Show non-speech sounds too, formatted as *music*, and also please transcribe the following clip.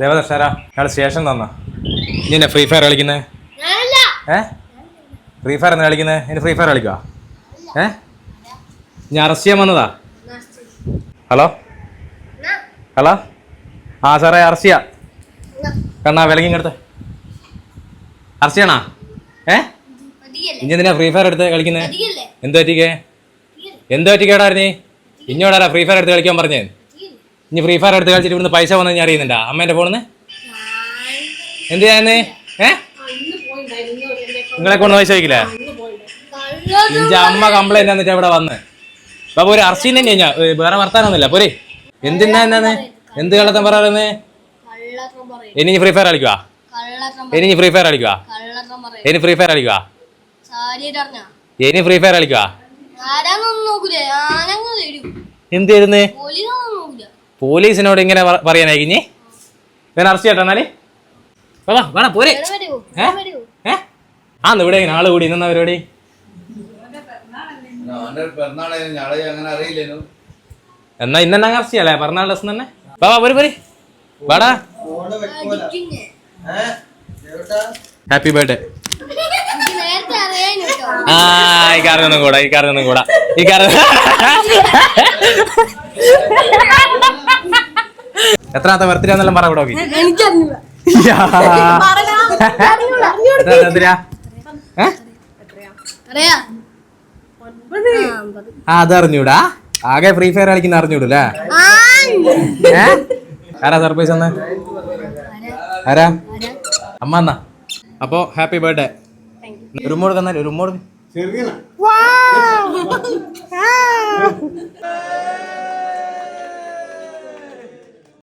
ദേവദർശാരാ അയാൾ സ്റ്റേഷൻ തന്ന നീ എന്നെ ഫ്രീ ഫയർ കളിക്കുന്നത് ഏ? ഫ്രീ ഫയർ എന്നാ കളിക്കുന്നത് ഇനി ഫ്രീ ഫയർ കളിക്കുക ഏ? ഞാൻ അറസ്റ്റ് ചെയ്യാൻ വന്നതാ? ഹലോ? ഹലോ? ആ സാറേ അറസ്റ്റ് ചെയ്യാം. കണ്ണാ വിലങ്ങി എടുത്ത്. അറസ്റ്റ് ചെയ്യണാ? ഏ? ഇനി എന്തിനാ ഫ്രീ ഫയർ എടുത്ത് കളിക്കുന്നത് എന്ത് പറ്റിക്കേ? എന്ത് പറ്റിക്കേടായിരുന്നേ ഇഞ്ഞോടാരാ ഫ്രീ ഫയർ എടുത്ത് കളിക്കാൻ പറഞ്ഞേ? ഇനി ഫ്രീ ഫയർ എടുത്ത് കളിച്ചിട്ട് ഇവിടുന്ന് പൈസ വന്നു ഞാൻ അറിയുന്നുണ്ടാ? അമ്മേന്റെ ഫോണിൽ നിന്ന് എന്ത് ചെയ്യാന്ന്? ഏ? നിങ്ങളെ കൊണ്ട് പൈസ വയ്ക്കില്ലേ ഇഞ്ച അമ്മ കംപ്ലൈന്റ് എന്നിട്ട് ഇവിടെ വന്ന്. അപ്പൊ ഒരു അർച്ചീൻ തന്നെ ഞാൻ. വേറെ വർത്താനൊന്നുമില്ല. പോരെ. എന്തിനാ എന്നാന്ന്? എന്ത് കള്ളത്തം പറയുന്നത് ഇനി ഫ്രീ ഫയർ കളിക്കുക ഇനി ഫ്രീ ഫയർ കളിക്കുക ഇനി ഫ്രീ ഫയർ കളിക്കുക ഇനി ഫ്രീ ഫയർ കളിക്കുക എന്ത് ചെയ്യുന്നേ? നോക്കൂല പോലീസിനോട് ഇങ്ങനെ പറ- പറയാനായി ഇനി? ഞാൻ അറസ്റ്റ് ചെയ്യട്ടെ എന്നാൽ? വാ, വേണം പോരെ. ഏ? ഇവിടെ ആൾ കൂടി അങ്ങനെ അറിയില്ലേനു. എന്നാ ഇന്നെന്നാ അറസ്റ്റ് ചെയ്യാലേ പറഞ്ഞാൾ ദിവസം തന്നെ. വാ വാ പോര് പോര്. വാടാ. ഹാപ്പി ബർത്ത്ഡേ ആ ഈ കാറിനൊന്നും കൂടാ ഈ കാറിനൊന്നും കൂടാ ഈ കാറ് *laughs* എത്രാമത്തെ ബർത്ത്ഡേ എന്നെല്ലാം പറ ഇവിടെ അറിയാ ആ അതറിഞ്ഞൂടാ ആകെ ഫ്രീ ഫയർ കളിക്കുന്ന അറിഞ്ഞൂടല്ലേ ആരാ സർപ്രൈസ് ഒന്ന് ആരാ? അമ്മ എന്നാ? അപ്പോ ഹാപ്പി ബർത്ത്ഡേ ഒരു ഉമ്മോട് തന്നാലേ ഒരു ഉമ്മോട് ചെറുക്കനാ. Wow!